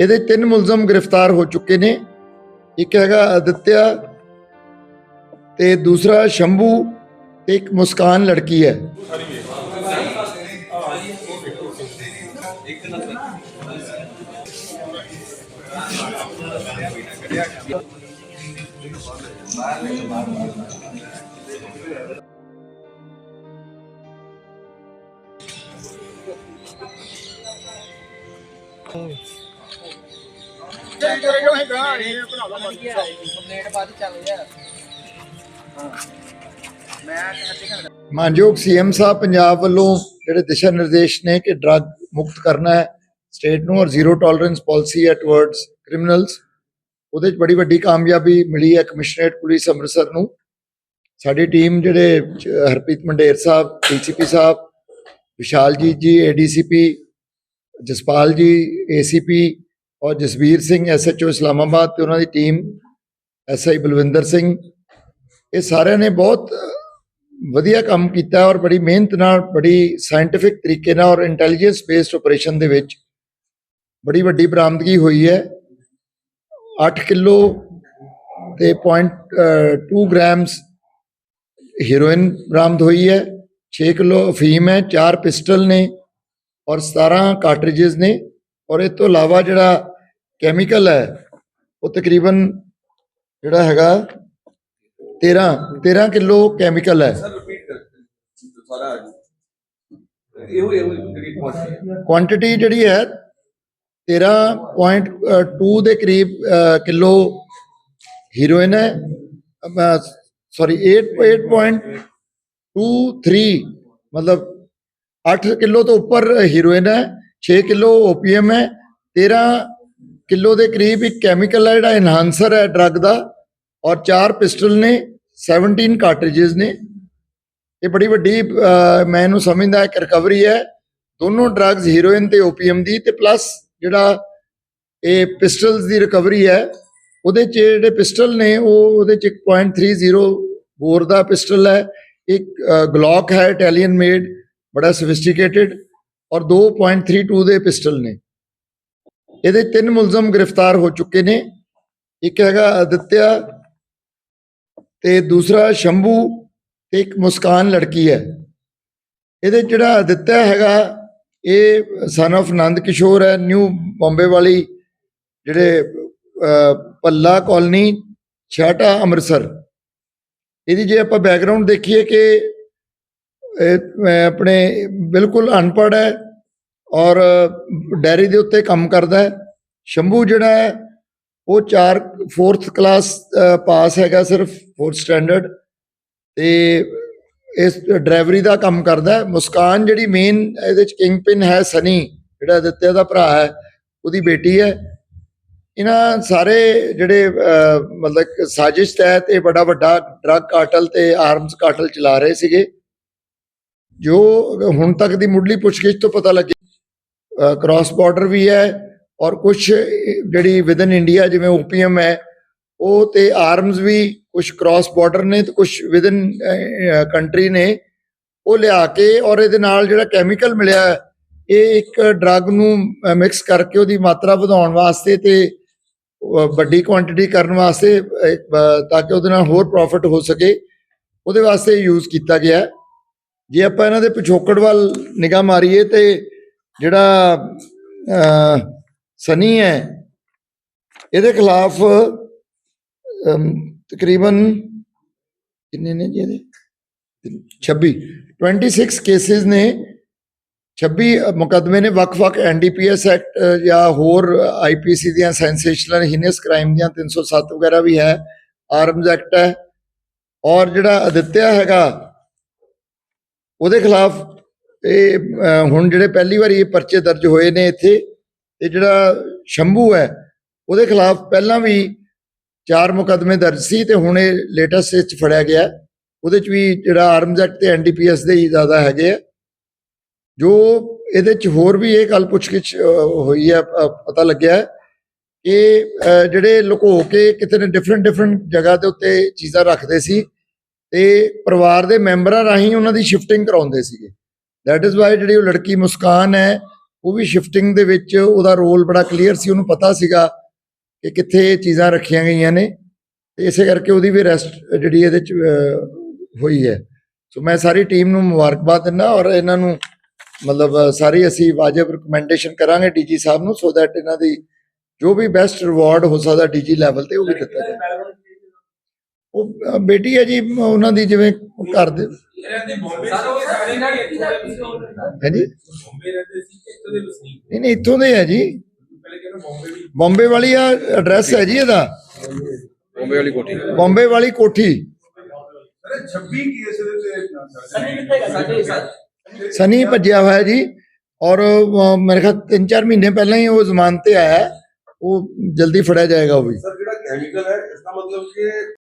ਇਹਦੇ ਤਿੰਨ ਮੁਲਜ਼ਮ ਗ੍ਰਿਫਤਾਰ ਹੋ ਚੁੱਕੇ ਨੇ। ਇੱਕ ਹੈਗਾ ਅਦਿੱਤਿਆ ਤੇ ਦੂਸਰਾ ਸ਼ੰਭੂ ਤੇ ਇੱਕ ਮੁਸਕਾਨ ਲੜਕੀ ਹੈ। ਕੰਪਲੇਂਟ ਬਾਅਦ ਚੱਲ ਗਿਆ ਮੈਂ ਅੱਧੇ ਘੰਟੇ ਮਾਨਯੋਗ ਸੀਐਮ ਸਾਹਿਬ ਪੰਜਾਬ ਵੱਲੋਂ ਜਿਹੜੇ ਦਿਸ਼ਾ ਨਿਰਦੇਸ਼ ਨੇ ਕਿ ਡਰੱਗ ਮੁਕਤ ਕਰਨਾ ਹੈ ਸਟੇਟ ਨੂੰ ਔਰ ਜ਼ੀਰੋ ਟੋਲਰੈਂਸ ਪਾਲਿਸੀ ਹੈ ਟੁਵਰਡਸ ਕ੍ਰਿਮੀਨਲਸ ਉਹਦੇ 'ਚ ਬੜੀ ਵੱਡੀ ਕਾਮਯਾਬੀ ਮਿਲੀ ਹੈ ਕਮਿਸ਼ਨਰੇਟ ਪੁਲਿਸ ਅੰਮ੍ਰਿਤਸਰ ਨੂੰ। ਸਾਡੀ ਟੀਮ ਜਿਹੜੇ ਹਰਪ੍ਰੀਤ ਮੰਡੇਰ ਸਾਹਿਬ ਡੀਸੀਪੀ ਸਾਹਿਬ ਵਿਸ਼ਾਲਜੀਤ ਜੀ ਏਡੀਸੀਪੀ ਜਸਪਾਲ ਜੀ ਏਸੀਪੀ ਔਰ ਜਸਵੀਰ ਸਿੰਘ ਐਸਐਚਓ ਇਸਲਾਮਾਬਾਦ ਤੇ ਉਹਨਾਂ ਦੀ ਟੀਮ ਐਸਆਈ ਬਲਵਿੰਦਰ ਸਿੰਘ, ਇਹ ਸਾਰਿਆਂ ਨੇ ਬਹੁਤ ਵਧੀਆ ਕੰਮ ਕੀਤਾ ਔਰ ਬੜੀ ਮਿਹਨਤ ਨਾਲ, ਬੜੀ ਸਾਇੰਟਿਫਿਕ ਤਰੀਕੇ ਨਾਲ ਔਰ ਇੰਟੈਲੀਜੈਂਸ ਬੇਸਡ ਆਪਰੇਸ਼ਨ ਦੇ ਵਿੱਚ ਬੜੀ ਵੱਡੀ ਬਰਾਮਦਗੀ ਹੋਈ ਹੈ। 8 ਕਿਲੋ ਤੇ 0.2 ਗ੍ਰਾਮਸ ਹੀਰੋਇਨ ਬਰਾਮਦ ਹੋਈ ਹੈ। 6 ਕਿਲੋ ਅਫੀਮ ਹੈ 4 ਪਿਸਟਲ ਨੇ ਔਰ 17 ਕਾਰਟ੍ਰਿਜਸ ਨੇ ਔਰ ਇਹ ਤੋਂ ਇਲਾਵਾ ਜਿਹੜਾ ਕੈਮੀਕਲ ਹੈ। ਉਹ ਤਕਰੀਬਨ ਜਿਹੜਾ ਹੈਗਾ 13 13 ਕਿਲੋ ਕੈਮੀਕਲ ਹੈ। ਸਰ ਰਿਪੀਟ ਕਰ ਸਾਰਾ ਇਹੋ ਇਹੋ ਜਿਹੜੀ ਕੁਆਂਟੀਟੀ ਕੁਆਂਟੀਟੀ ਜਿਹੜੀ ਹੈ 13.2 ਦੇ ਕਰੀਬ ਅ, ਕਿਲੋ ਹੀਰੋਇਨ ਹੈ। ਸੌਰੀ 8.8.23 ਮਤਲਬ 8 ਕਿਲੋ ਤੋਂ ਉੱਪਰ ਹੀਰੋਇਨ ਹੈ 6 ਕਿਲੋ ਓਪੀਐਮ ਹੈ 13 ਕਿਲੋ ਦੇ ਕਰੀਬ ਇੱਕ ਕੈਮੀਕਲ ਹੈ ਜਿਹੜਾ ਐਨਹਾਂਸਰ ਹੈ ਡਰੱਗ ਦਾ ਔਰ ਚਾਰ ਪਿਸਟਲ ਨੇ 17 ਕਾਰਟ੍ਰਿਜਸ ਨੇ। ਇਹ ਬੜੀ ਵੱਡੀ ਅ, ਮੈਂ ਇਹਨੂੰ ਸਮਝਦਾ ਇੱਕ ਰਿਕਵਰੀ ਹੈ। ਦੋਨੋਂ ਡਰੱਗਸ ਹੀਰੋਇਨ ਤੇ ਓਪੀਐਮ ਦੀ ਤੇ ਪਲੱਸ ਜਿਹੜਾ ਇਹ ਪਿਸਟਲਸ ਦੀ ਰਿਕਵਰੀ ਹੈ ਉਹਦੇ ਚ ਜਿਹੜੇ ਪਿਸਟਲ ਨੇ ਉਹ ਉਹਦੇ ਚ ਇੱਕ 0.30 ਬੋਰ ਦਾ ਪਿਸਟਲ ਹੈ। ਇੱਕ ਗਲੌਕ ਹੈ ਇਟਾਲੀਅਨ ਮੇਡ ਬੜਾ ਸੋਫਿਸਟੀਕੇਟਿਡ ਔਰ 2.32 ਦੇ ਪਿਸਟਲ ਨੇ। ਇਹਦੇ ਤਿੰਨ ਮੁਲਜ਼ਮ ਗ੍ਰਿਫਤਾਰ ਹੋ ਚੁੱਕੇ ਨੇ। ਇੱਕ ਹੈਗਾ ਅਦਿੱਤਿਆ ਤੇ ਦੂਸਰਾ ਸ਼ੰਭੂ ਤੇ ਇੱਕ ਮੁਸਕਾਨ ਲੜਕੀ ਹੈ। ਇਹਦੇ ਜਿਹੜਾ ਅਦਿੱਤਿਆ ਹੈਗਾ, ਇਹ ਸਨ of ਆਨੰਦ ਕਿਸ਼ੋਰ ਹੈ ਨਿਊ ਬੰਬੇ ਵਾਲੀ ਜਿਹੜੇ ਪੱਲਾ ਕਾਲਨੀ ਛਾਟਾ ਅੰਮ੍ਰਿਤਸਰ। ਇਹਦੀ ਜੇ ਆਪਾਂ ਬੈਕਗ੍ਰਾਉਂਡ ਦੇਖੀਏ ਕਿ ਆਪਣੇ ਬਿਲਕੁਲ ਅਨਪੜ੍ਹ ਹੈ ਔਰ ਡੈਰੀ ਦੇ ਉੱਤੇ ਕੰਮ ਕਰਦਾ ਹੈ। ਸ਼ੰਭੂ ਜਿਹੜਾ ਹੈ, ਉਹ 4 4th ਕਲਾਸ ਪਾਸ ਹੈਗਾ ਸਿਰਫ 4th ਸਟੈਂਡਰਡ ਤੇ ਇਸ ਡਰਾਈਵਰੀ ਦਾ ਕੰਮ ਕਰਦਾ ਹੈ। ਮੁਸਕਾਨ ਜਿਹੜੀ ਮੇਨ ਇਹਦੇ ਚ ਕਿੰਗ ਪਿਨ ਹੈ ਸਨੀ, ਜਿਹੜਾ ਦਿੱਤੇ ਦਾ ਭਰਾ ਹੈ, ਉਹਦੀ ਬੇਟੀ ਹੈ। ਇਹਨਾਂ ਸਾਰੇ ਜਿਹੜੇ ਮਤਲਬ ਸਾਜ਼ਿਸ਼ ਤਹਿਤ ਇਹ ਬੜਾ ਵੱਡਾ ਡਰੱਗ ਕਾਰਟਲ ਤੇ ਆਰਮਸ ਕਾਰਟਲ ਚਲਾ ਰਹੇ ਸੀਗੇ। ਜੋ ਹੁਣ ਤੱਕ ਦੀ ਮੁੱਢਲੀ ਪੁੱਛਗਿੱਛ ਤੋਂ ਪਤਾ ਲੱਗੇ ਕ੍ਰਾਸ ਬਾਰਡਰ ਵੀ ਹੈ ਔਰ ਕੁਝ ਜਿਹੜੀ ਵਿਦਨ ਇੰਡੀਆ ਜਿਵੇਂ ਓਪੀਐਮ ਹੈ, ਉਹ ਤੇ ਆਰਮਸ ਵੀ ਕੁਝ ਕ੍ਰਾਸ ਬਾਰਡਰ ਨੇ ਤੇ ਕੁਝ ਵਿਦਨ ਕੰਟਰੀ ਨੇ, ਉਹ ਲਿਆ ਕੇ ਔਰ ਇਹਦੇ ਨਾਲ ਜਿਹੜਾ ਕੈਮੀਕਲ ਮਿਲਿਆ, ਇਹ ਇੱਕ ਡਰੱਗ ਨੂੰ ਮਿਕਸ ਕਰਕੇ ਉਹਦੀ ਮਾਤਰਾ ਵਧਾਉਣ ਵਾਸਤੇ ਤੇ ਵੱਡੀ ਕੁਆਂਟੀਟੀ ਕਰਨ ਵਾਸਤੇ ਤਾਂ ਕਿ ਉਹਦੇ ਨਾਲ ਹੋਰ ਪ੍ਰੋਫਿਟ ਹੋ ਸਕੇ, ਉਹਦੇ ਵਾਸਤੇ ਯੂਜ਼ ਕੀਤਾ ਗਿਆ। ਜੇ ਆਪਾਂ ਇਹਨਾਂ ਦੇ ਪਿਛੋਕੜ ਵੱਲ ਨਿਗਾਹ ਮਾਰੀਏ ਤੇ ਜਿਹੜਾ ਸਨੀ ਹੈ, ਇਹਦੇ ਖਿਲਾਫ ਤਕਰੀਬਨ ਕਿੰਨੇ ਨੇ ਜੀ ਇਹਦੇ? 26 26 ਕੇਸਿਸ ਨੇ। 26 ਮੁਕੱਦਮੇ ਨੇ ਵੱਖ-ਵੱਖ ਐਨਡੀਪੀਐਸ ਐਕਟ ਜਾਂ ਹੋਰ ਆਈਪੀਸੀ ਦੀਆਂ ਸੈਂਸੇਸ਼ਨਲ ਹੀਨਸ ਕ੍ਰਾਈਮ ਦੀਆਂ 307 ਵਗੈਰਾ ਵੀ ਹੈ। ਆਰਮਜ਼ ਐਕਟ ਹੈ। ਔਰ ਜਿਹੜਾ ਅਦਿੱਤਿਆ ਹੈਗਾ, ਉਹਦੇ ਖਿਲਾਫ ਇਹ ਹੁਣ ਜਿਹੜੇ ਪਹਿਲੀ ਵਾਰੀ ਇਹ ਪਰਚੇ ਦਰਜ ਹੋਏ ਨੇ ਇੱਥੇ, ਤੇ ਜਿਹੜਾ ਸ਼ੰਭੂ ਹੈ, ਉਹਦੇ ਖਿਲਾਫ ਪਹਿਲਾਂ ਵੀ ਚਾਰ ਮੁਕੱਦਮੇ ਦਰਜ ਸੀ ਤੇ ਹੁਣ ਇਹ ਲੇਟੈਸਟ ਵਿੱਚ ਫੜਿਆ ਗਿਆ। ਉਹਦੇ ਚ ਵੀ ਜਿਹੜਾ ਆਰਮਸ ਐਕਟ ਤੇ ਐਨਡੀਪੀਐਸ ਦੇ ਹੀ ਜ਼ਿਆਦਾ ਹੈਗੇ ਆ। ਜੋ ਇਹਦੇ ਚ ਹੋਰ ਵੀ ਇਹ ਗੱਲ ਪੁੱਛਗਿੱਛ ਹੋਈ ਹੈ ਪਤਾ ਲੱਗਿਆ ਕਿ ਜਿਹੜੇ ਲੁਕੋ ਕੇ ਕਿਤੇ ਨੇ ਡਿਫਰੈਂਟ ਡਿਫਰੈਂਟ ਜਗ੍ਹਾ ਦੇ ਉੱਤੇ ਚੀਜ਼ਾਂ ਰੱਖਦੇ ਸੀ ਤੇ ਪਰਿਵਾਰ ਦੇ ਮੈਂਬਰਾਂ ਰਾਹੀਂ ਉਹਨਾਂ ਦੀ ਸ਼ਿਫਟਿੰਗ ਕਰਾਉਂਦੇ ਸੀਗੇ। ਦੈਟ ਇਜ਼ ਵਾਈ ਜਿਹੜੀ ਉਹ ਲੜਕੀ ਮੁਸਕਾਨ ਹੈ, ਉਹ ਵੀ ਸ਼ਿਫਟਿੰਗ ਦੇ ਵਿੱਚ ਉਹਦਾ ਰੋਲ ਬੜਾ ਕਲੀਅਰ ਸੀ, ਉਹਨੂੰ ਪਤਾ ਸੀਗਾ ਕਿ ਕਿੱਥੇ ਇਹ ਚੀਜ਼ਾਂ ਰੱਖੀਆਂ ਗਈਆਂ ਨੇ। ਤੇ ਇਸੇ ਕਰਕੇ ਉਹਦੀ ਵੀ ਰੈਸਟ ਜਿਹੜੀ ਇਹਦੇ ਚ ਹੋਈ ਹੈ। ਸੋ ਮੈਂ ਸਾਰੀ ਟੀਮ ਨੂੰ ਮੁਬਾਰਕਬਾਦ ਦਿੰਦਾ ਔਰ ਇਹਨਾਂ ਨੂੰ ਮਤਲਬ ਸਾਰੀ ਅਸੀਂ ਵਾਜਬ ਰਿਕਮੈਂਡੇਸ਼ਨ ਕਰਾਂਗੇ ਡੀਜੀ ਸਾਹਿਬ ਨੂੰ ਸੋ ਦੈਟ ਇਹਨਾਂ ਦੀ ਜੋ ਵੀ ਬੈਸਟ ਰਿਵਾਰਡ ਹੋ ਸਕਦਾ ਡੀਜੀ ਲੈਵਲ ਤੇ ਉਹ ਵੀ ਦਿੱਤਾ ਜਾਵੇ। ਉਹ ਬੇਟੀ ਹੈ ਜੀ ਉਹਨਾਂ ਦੀ ਜਿਵੇਂ ਘਰ ਦੇ ਨਹੀਂ ਨਹੀਂ ਇੱਥੋਂ ਦੇ ਹੈ ਜੀ। ਪਹਿਲੇ ਕਿਹਨੂੰ ਬੰਬੇ ਵੀ ਬੰਬੇ ਵਾਲੀ ਆ ਐਡਰੈਸ ਹੈ ਜੀ ਇਹਦਾ। ਬੰਬੇ ਵਾਲੀ ਕੋਠੀ। ਬੰਬੇ ਵਾਲੀ ਕੋਠੀ। ਅਰੇ 26 ਕੇਸ ਦੇ ਤੇ ਸਨੀ ਭੱਜਿਆ ਹੋਇਆ ਜੀ ਔਰ ਮੇਰੇ ਖਿਆਲ 3-4 ਮਹੀਨੇ ਪਹਿਲਾਂ ਹੀ ਉਹ ਜ਼ਮਾਨਤ ਤੇ ਆਇਆ। ਉਹ ਜਲਦੀ ਫੜਿਆ ਜਾਏਗਾ ਉਹ ਵੀ। ਸਰ ਜਿਹੜਾ ਕੈਮੀਕਲ ਹੈ ਇਸ ਦਾ ਮਤਲਬ ਕਿ